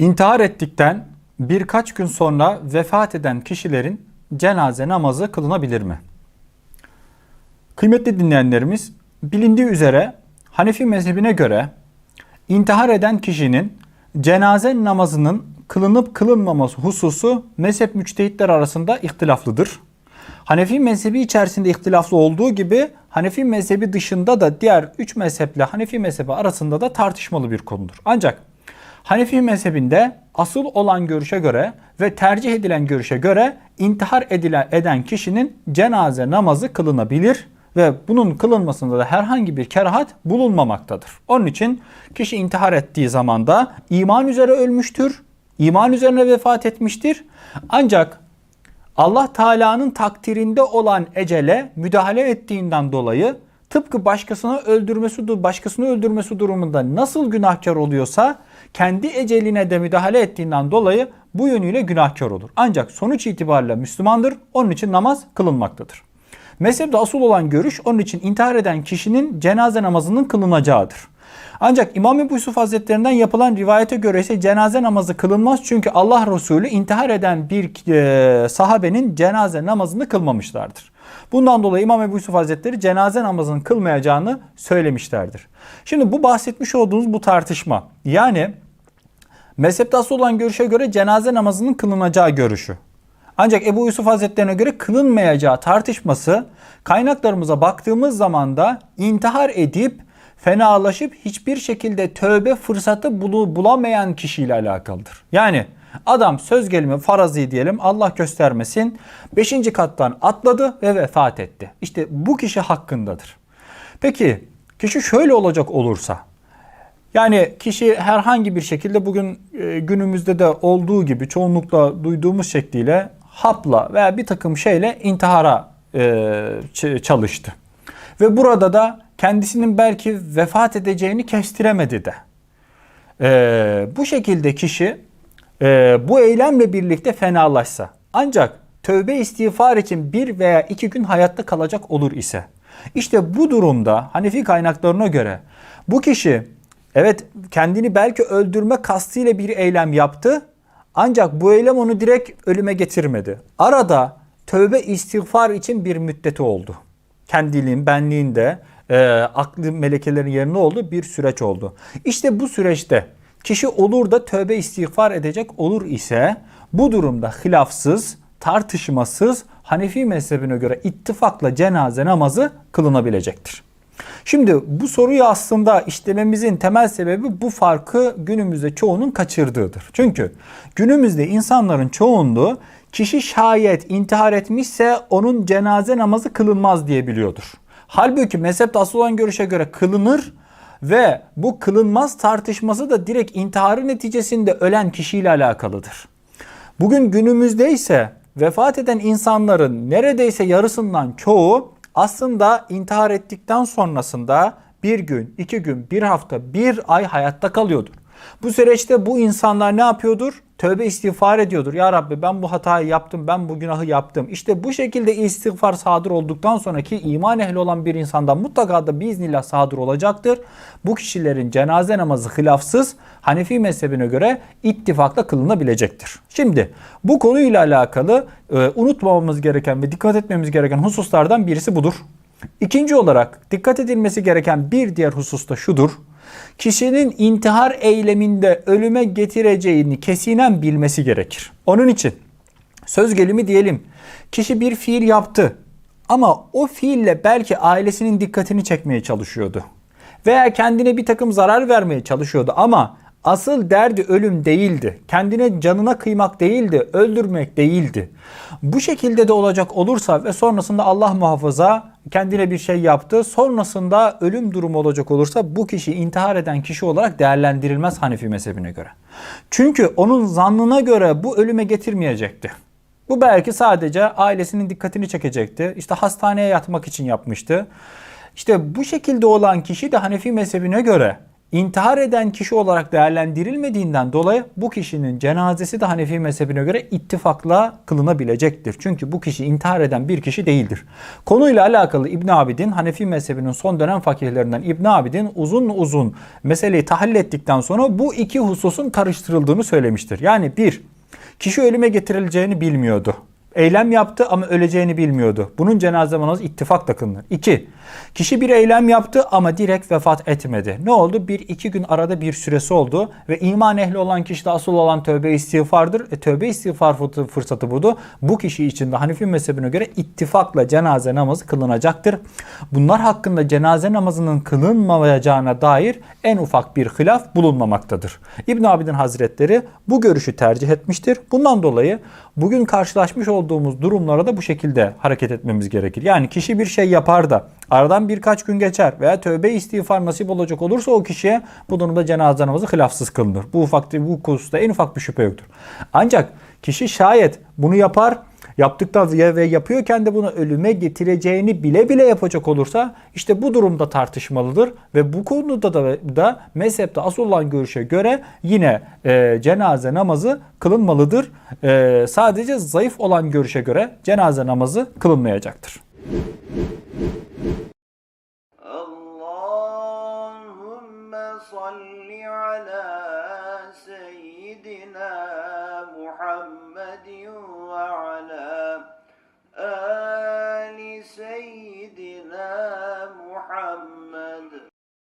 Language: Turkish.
İntihar ettikten birkaç gün sonra vefat eden kişilerin cenaze namazı kılınabilir mi? Kıymetli dinleyenlerimiz, bilindiği üzere Hanefi mezhebine göre intihar eden kişinin cenaze namazının kılınıp kılınmaması hususu mezhep müçtehitler arasında ihtilaflıdır. Hanefi mezhebi içerisinde ihtilaflı olduğu gibi Hanefi mezhebi dışında da diğer üç mezheple Hanefi mezhebi arasında da tartışmalı bir konudur. Ancak Hanefi mezhebinde asıl olan görüşe göre ve tercih edilen görüşe göre intihar edilen, eden kişinin cenaze namazı kılınabilir ve bunun kılınmasında da herhangi bir kerahat bulunmamaktadır. Onun için kişi intihar ettiği zaman da iman üzere ölmüştür, iman üzerine vefat etmiştir. Ancak Allah Teala'nın takdirinde olan ecele müdahale ettiğinden dolayı tıpkı başkasını öldürmesi başkasını öldürmesi durumunda nasıl günahkar oluyorsa kendi eceline de müdahale ettiğinden dolayı bu yönüyle günahkar olur. Ancak sonuç itibariyle Müslümandır. Onun için namaz kılınmaktadır. Mezhepte asıl olan görüş onun için intihar eden kişinin cenaze namazının kılınacağıdır. Ancak İmam Ebu Yusuf Hazretlerinden yapılan rivayete göre ise cenaze namazı kılınmaz. Çünkü Allah Resulü intihar eden bir sahabenin cenaze namazını kılmamışlardır. Bundan dolayı İmam Ebu Yusuf Hazretleri cenaze namazının kılmayacağını söylemişlerdir. Şimdi bu bahsetmiş olduğumuz bu tartışma yani mezhepte asıl olan görüşe göre cenaze namazının kılınacağı görüşü. Ancak Ebu Yusuf Hazretlerine göre kılınmayacağı tartışması kaynaklarımıza baktığımız zaman da intihar edip fenalaşıp hiçbir şekilde tövbe fırsatı bulamayan kişiyle alakalıdır. Yani adam söz gelimi farazi diyelim Allah göstermesin 5. kattan atladı ve vefat etti. İşte bu kişi hakkındadır. Peki kişi şöyle olacak olursa yani kişi herhangi bir şekilde bugün e, günümüzde de olduğu gibi çoğunlukla duyduğumuz şekliyle hapla veya bir takım şeyle intihara e, çalıştı. Ve burada da kendisinin belki vefat edeceğini kestiremedi de. E, bu şekilde kişi e, bu eylemle birlikte fenalaşsa ancak tövbe istiğfar için bir veya iki gün hayatta kalacak olur ise işte bu durumda Hanefi kaynaklarına göre bu kişi evet kendini belki öldürme kastıyla bir eylem yaptı ancak bu eylem onu direkt ölüme getirmedi. Arada tövbe istiğfar için bir müddeti oldu. Kendiliğin, benliğinde e, aklı melekelerin yerine olduğu bir süreç oldu. İşte bu süreçte kişi olur da tövbe istiğfar edecek olur ise bu durumda hilafsız, tartışmasız Hanefi mezhebine göre ittifakla cenaze namazı kılınabilecektir. Şimdi bu soruyu aslında işlememizin temel sebebi bu farkı günümüzde çoğunun kaçırdığıdır. Çünkü günümüzde insanların çoğunluğu kişi şayet intihar etmişse onun cenaze namazı kılınmaz diye biliyordur. Halbuki mezhepte asıl olan görüşe göre kılınır ve bu kılınmaz tartışması da direkt intiharı neticesinde ölen kişiyle alakalıdır. Bugün günümüzde ise vefat eden insanların neredeyse yarısından çoğu aslında intihar ettikten sonrasında bir gün, iki gün, bir hafta, bir ay hayatta kalıyordur. Bu süreçte bu insanlar ne yapıyordur? Tövbe istiğfar ediyordur. Ya Rabbi ben bu hatayı yaptım, ben bu günahı yaptım. İşte bu şekilde istiğfar sadır olduktan sonraki iman ehli olan bir insandan mutlaka da biiznillah sadır olacaktır. Bu kişilerin cenaze namazı hilafsız Hanefi mezhebine göre ittifakla kılınabilecektir. Şimdi bu konuyla alakalı e, unutmamamız gereken ve dikkat etmemiz gereken hususlardan birisi budur. İkinci olarak dikkat edilmesi gereken bir diğer husus da şudur kişinin intihar eyleminde ölüme getireceğini kesinen bilmesi gerekir. Onun için söz gelimi diyelim kişi bir fiil yaptı ama o fiille belki ailesinin dikkatini çekmeye çalışıyordu. Veya kendine bir takım zarar vermeye çalışıyordu ama asıl derdi ölüm değildi. Kendine canına kıymak değildi, öldürmek değildi. Bu şekilde de olacak olursa ve sonrasında Allah muhafaza kendine bir şey yaptı. Sonrasında ölüm durumu olacak olursa bu kişi intihar eden kişi olarak değerlendirilmez Hanefi mezhebine göre. Çünkü onun zannına göre bu ölüme getirmeyecekti. Bu belki sadece ailesinin dikkatini çekecekti. İşte hastaneye yatmak için yapmıştı. İşte bu şekilde olan kişi de Hanefi mezhebine göre intihar eden kişi olarak değerlendirilmediğinden dolayı bu kişinin cenazesi de Hanefi mezhebine göre ittifakla kılınabilecektir. Çünkü bu kişi intihar eden bir kişi değildir. Konuyla alakalı İbn Abidin Hanefi mezhebinin son dönem fakihlerinden İbn Abidin uzun uzun meseleyi tahlil ettikten sonra bu iki hususun karıştırıldığını söylemiştir. Yani bir, kişi ölüme getirileceğini bilmiyordu. Eylem yaptı ama öleceğini bilmiyordu. Bunun cenaze namazı ittifakla kılınır. 2. Kişi bir eylem yaptı ama direkt vefat etmedi. Ne oldu? Bir iki gün arada bir süresi oldu ve iman ehli olan kişi de asıl olan tövbe istiğfardır. E, tövbe istiğfar fırsatı budu. Bu kişi için de Hanefi mezhebine göre ittifakla cenaze namazı kılınacaktır. Bunlar hakkında cenaze namazının kılınmayacağına dair en ufak bir hilaf bulunmamaktadır. İbn Abidin Hazretleri bu görüşü tercih etmiştir. Bundan dolayı bugün karşılaşmış olduğumuz durumlara da bu şekilde hareket etmemiz gerekir. Yani kişi bir şey yapar da aradan birkaç gün geçer veya tövbe istiğfar nasip olacak olursa o kişiye bu durumda cenaze namazı hilafsız kılınır. Bu ufak bu hususta en ufak bir şüphe yoktur. Ancak kişi şayet bunu yapar yaptıktan ve yapıyorken de bunu ölüme getireceğini bile bile yapacak olursa işte bu durumda tartışmalıdır ve bu konuda da, da mezhepte asıl olan görüşe göre yine e, cenaze namazı kılınmalıdır. E, sadece zayıf olan görüşe göre cenaze namazı kılınmayacaktır. على